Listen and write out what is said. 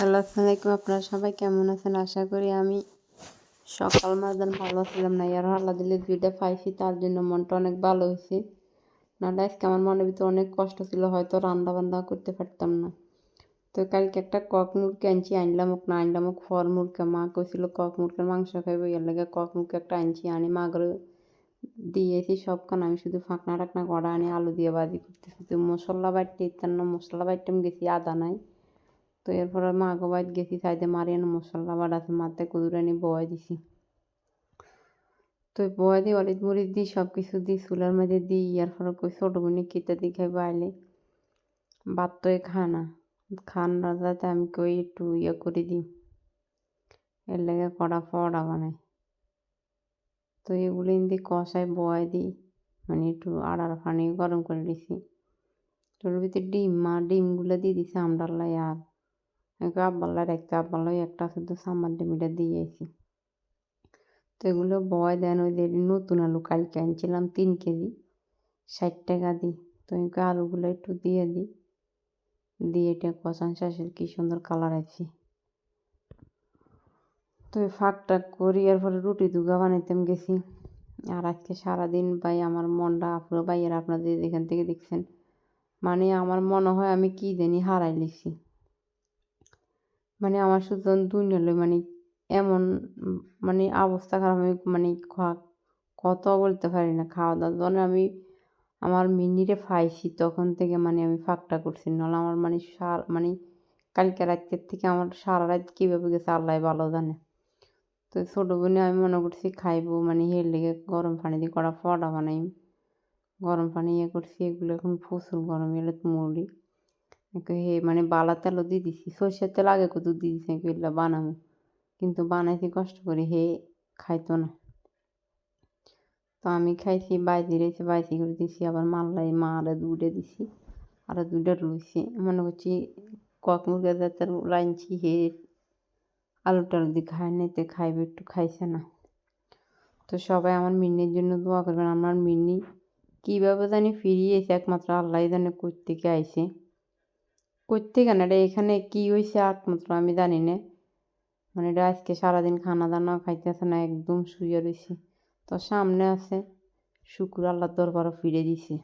Hello আসসালামাইকুম আপনারা সবাই কেমন আছেন? আশা করি আমি সকাল মাঝান ভালো ছিলাম না। আর আল্লাহ দিলে দুইটা পাইছি, তার জন্য মনটা অনেক ভালো হয়েছে। নাহলে আজকে আমার মনের ভিতরে অনেক কষ্ট ছিল, হয়তো রান্না বান্না করতে পারতাম না। তো কালকে একটা কক মুরগি আনছি, আনলাম না আনলাম ফর মুরগা। মা কইছিল, কক মুরগের মাংস খাইব। এর লাগে কক মুরগি একটা আনছি, আনি মা করে দিয়েছি সবখান। আমি শুধু ফাঁকনা টাকনা করা আনি, আলু দিয়ে বাজি করতেছি। তো মশলা বাটতে ইত্যান্ন মশলা বাটতে গেছি, আদা নাই। তো এরপরে মা গোবাইত গেছি সাইডে মারি এনে মশলা বাড়াছে মাতে কুদুরানি বয় দিছি। তো বয় দিয়ে অলিদ মরিচ দিই সব কিছু দিই চুলার মধ্যে দিই ইয়ার পরে কই ছোটো বোনে কেটে দিই খাই বাইলে ভাত তো খানা খান যাতে আমি কই একটু ইয়ে করে দিই এর লেগে কড়া ফড়া বানাই। তো এগুলো ইন্দি কষায় বয় দিই মানে একটু আড়ার পানি গরম করে দিছি। তোর ভিতরে ডিম, মা ডিমগুলো দিয়ে দিছে আমডাল্লাই আর। আব্বাল্লার একটা আব্বাল্লাই একটা শুধু সামার ডিমিটা দিয়েছি তো এগুলো বয় দেন যে নতুন আলু কালকে আনছিলাম তিন কেজি, ষাট টাকা দিই। তো এগুলো আলুগুলো একটু দিয়ে দিই। দিয়ে এটা কষান শাঁসের কী সুন্দর কালার আছে তো এই ফাঁকটা করি পরে রুটি দুগা বানাইতাম গেছি। আর আজকে সারাদিন ভাই আমার মনটা আপনার ভাইয়ের আপনাদের এখান থেকে দেখছেন। মানে আমার মনে হয় আমি কী জানি হারাই লিখছি মানে আমার শুধু দুনিয়ালে মানে এমন মানে অবস্থা খারাপ, আমি মানে কত বলতে পারি না। খাওয়া দাওয়া যখন আমি, আমার মিনিরে পাইছি তখন থেকে মানে আমি ফাঁকটা করছি। নাহলে আমার মানে সার মানে কালকে রাতের থেকে আমার সারা রাত কীভাবে গেছে আল্লাহ ভালো জানে। তো ছোটো বোনে আমি মনে করছি খাইবো মানে হের লেগে গরম পানি দিয়ে করা ফটা বানাই। গরম পানি ইয়ে করছি, এগুলো এখন প্রচুর গরম এলে মুড়ি হে মানে বালা তেলও দিয়ে দিছি, সর্ষের তেল আগে কত দিয়ে দিছি এগুলো বানাবো। কিন্তু বানাইছি কষ্ট করে হে খাইতো না। তো আমি খাইছি, বাইজি রয়েছে, বাইজি করে দিছি, আবার মাল্লাই মা আরও দুধে দিছি আরও দুধে রয়েছে। মনে করছি কক মুরগা জাতের রাঁধছি, হে আলু টালু দিয়ে খায় নিতে খাইবে একটু, খাইছে না। তো সবাই আমার মিন্নির জন্য দোয়া করবেন, আমার মিন্নি কীভাবে জানি ফিরিয়েছে, একমাত্র আল্লাহ জানে থেকে আইছে। থেকে কেন এটা এখানে কী হয়েছে একমাত্র আমি জানি না। মানে এটা আজকে সারাদিন খানা দানা খাইতেছে না, একদম শুয়ে রয়েছে তো সামনে আছে, শুক্র আল্লাহর দরবারও ফিরে দিছে।